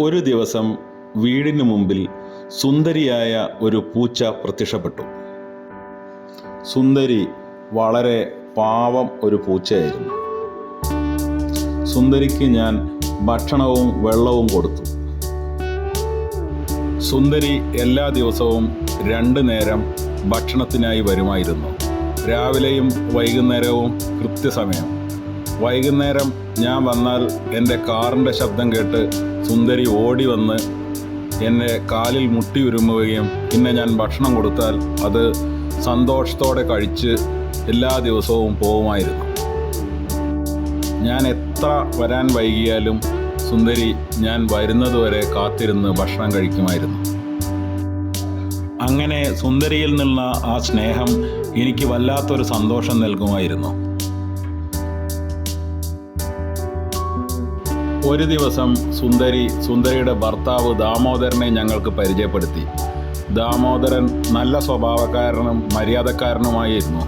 ഒരു ദിവസം വീടിനു മുമ്പിൽ സുന്ദരിയായ ഒരു പൂച്ച പ്രത്യക്ഷപ്പെട്ടു. സുന്ദരി വളരെ പാവം ഒരു പൂച്ചയായിരുന്നു. സുന്ദരിക്ക് ഞാൻ ഭക്ഷണവും വെള്ളവും കൊടുത്തു. സുന്ദരി എല്ലാ ദിവസവും രണ്ട് നേരം ഭക്ഷണത്തിനായി വരുമായിരുന്നു. രാവിലെയും വൈകുന്നേരവും കൃത്യസമയം. വൈകുന്നേരം ഞാൻ വന്നാൽ എന്റെ കാറിന്റെ ശബ്ദം കേട്ട് സുന്ദരി ഓടി വന്ന് എന്നെ കാലിൽ മുട്ടി ഉരുമുകയും പിന്നെ ഞാൻ ഭക്ഷണം കൊടുത്താൽ അത് സന്തോഷത്തോടെ കഴിച്ച് എല്ലാ ദിവസവും പോവുമായിരുന്നു. ഞാൻ എത്ര വരാൻ വൈകിയാലും സുന്ദരി ഞാൻ വരുന്നതുവരെ കാത്തിരുന്ന് ഭക്ഷണം കഴിക്കുമായിരുന്നു. അങ്ങനെ സുന്ദരിയിൽ നിന്നുള്ള ആ സ്നേഹം എനിക്ക് വല്ലാത്തൊരു സന്തോഷം നൽകുമായിരുന്നു. ഒരു ദിവസം സുന്ദരി സുന്ദരിയുടെ ഭർത്താവ് ദാമോദരനെ ഞങ്ങൾക്ക് പരിചയപ്പെടുത്തി. ദാമോദരൻ നല്ല സ്വഭാവക്കാരനും മര്യാദക്കാരനുമായിരുന്നു.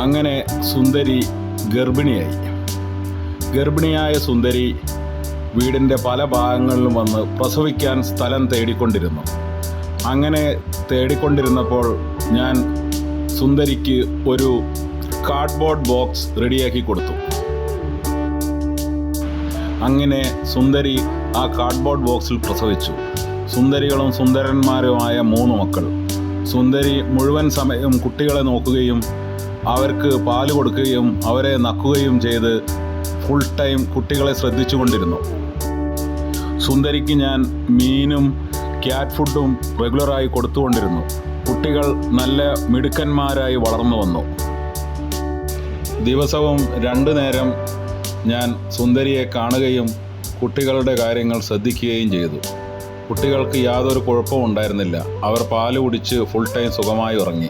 അങ്ങനെ സുന്ദരി ഗർഭിണിയായി. ഗർഭിണിയായ സുന്ദരി വീടിന്റെ പല ഭാഗങ്ങളിലും വന്ന് പ്രസവിക്കാൻ സ്ഥലം തേടിക്കൊണ്ടിരുന്നു. അങ്ങനെ തേടിക്കൊണ്ടിരുന്നപ്പോൾ ഞാൻ സുന്ദരിക്ക് ഒരു കാർഡ്ബോർഡ് ബോക്സ് റെഡിയാക്കി കൊടുത്തു. അങ്ങനെ സുന്ദരി ആ കാർഡ്ബോർഡ് ബോക്സിൽ പ്രസവിച്ചു. സുന്ദരികളും സുന്ദരന്മാരുമായ മൂന്ന് മക്കൾ. സുന്ദരി മുഴുവൻ സമയം കുട്ടികളെ നോക്കുകയും അവർക്ക് പാൽ കൊടുക്കുകയും അവരെ നക്കുകയും ചെയ്ത് ഫുൾ ടൈം കുട്ടികളെ ശ്രദ്ധിച്ചുകൊണ്ടിരുന്നു. സുന്ദരിക്ക് ഞാൻ മീനും ക്യാറ്റ് ഫുഡും റെഗുലറായി കൊടുത്തുകൊണ്ടിരുന്നു. കുട്ടികൾ നല്ല മിടുക്കന്മാരായി വളർന്നു വന്നു. ദിവസവും രണ്ടു നേരം ഞാൻ സുന്ദരിയെ കാണുകയും കുട്ടികളുടെ കാര്യങ്ങൾ ശ്രദ്ധിക്കുകയും ചെയ്തു. കുട്ടികൾക്ക് യാതൊരു കുഴപ്പവും ഉണ്ടായിരുന്നില്ല. അവർ പാൽ കുടിച്ച് ഫുൾ ടൈം സുഖമായി ഉറങ്ങി.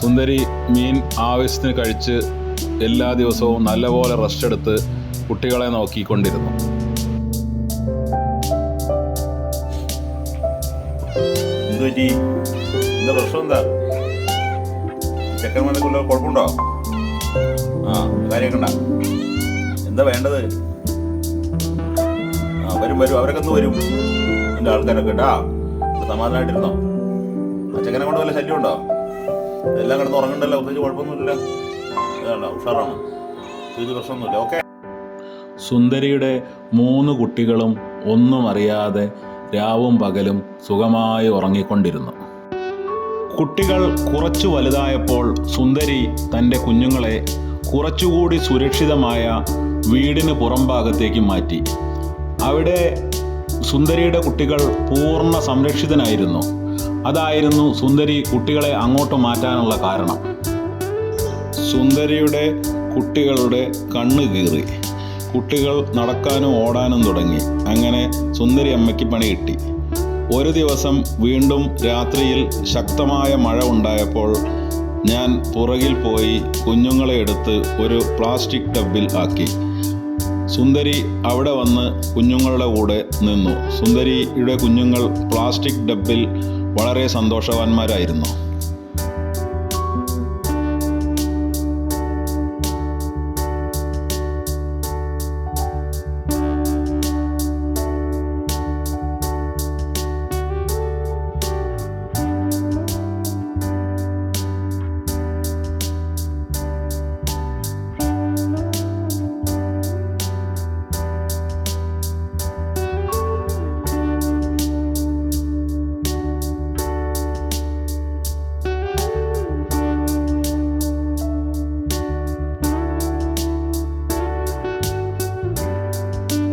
സുന്ദരി മീൻ ആവശ്യത്തിന് കഴിച്ച് എല്ലാ ദിവസവും നല്ലപോലെ റെസ്റ്റ് എടുത്ത് കുട്ടികളെ നോക്കിക്കൊണ്ടിരുന്നു. എന്ത് പറ്റി എന്താ പ്രശ്നം എന്താ? ചെക്കന്മാർക്കുള്ള കുഴപ്പമുണ്ടോ? ആ. കാര്യമൊക്കെ ഉണ്ടാ? എന്താ വേണ്ടത്? ആ വരും വരും. അവരൊക്കെ ഒന്ന് വരും. എന്റെ ആൾക്കാരൊക്കെ കേട്ടാ സമാധാനമായിട്ടിരുന്നോ? ചെക്കനെ കൊണ്ട് വല്ല ശല്യം ഉണ്ടോ? എല്ലാം കിടന്ന് ഉറങ്ങണ്ടല്ലോ. പ്രത്യേകിച്ച് കുഴപ്പമൊന്നുമില്ല. ഉഷാറാണ്. പ്രത്യേകിച്ച് പ്രശ്നമൊന്നുമില്ല. ഓക്കെ സുന്ദരിയുടെ മൂന്ന് കുട്ടികളും ഒന്നും അറിയാതെ രാവും പകലും സുഖമായി ഉറങ്ങിക്കൊണ്ടിരുന്നു. കുട്ടികൾ കുറച്ചു വലുതായപ്പോൾ സുന്ദരി തന്റെ കുഞ്ഞുങ്ങളെ കുറച്ചുകൂടി സുരക്ഷിതമായ വീടിന് പുറം ഭാഗത്തേക്ക് മാറ്റി. അവിടെ സുന്ദരിയുടെ കുട്ടികൾ പൂർണ സംരക്ഷിതനായിരുന്നു. അതായിരുന്നു സുന്ദരി കുട്ടികളെ അങ്ങോട്ട് മാറ്റാനുള്ള കാരണം. സുന്ദരിയുടെ കുട്ടികളുടെ കണ്ണ് കീറി. കുട്ടികൾ നടക്കാനും ഓടാനും തുടങ്ങി. അങ്ങനെ സുന്ദരി അമ്മയ്ക്ക് പണി കിട്ടി. ഒരു ദിവസം വീണ്ടും രാത്രിയിൽ ശക്തമായ മഴ ഉണ്ടായപ്പോൾ ഞാൻ പുറകിൽ പോയി കുഞ്ഞുങ്ങളെ എടുത്ത് ഒരു പ്ലാസ്റ്റിക് ടബിൽ ആക്കി. സുന്ദരി അവിടെ വന്ന് കുഞ്ഞുങ്ങളുടെ കൂടെ നിന്നു. സുന്ദരിയുടെ കുഞ്ഞുങ്ങൾ പ്ലാസ്റ്റിക് ഡബ്ബിൽ വളരെ സന്തോഷവാന്മാരായിരുന്നു.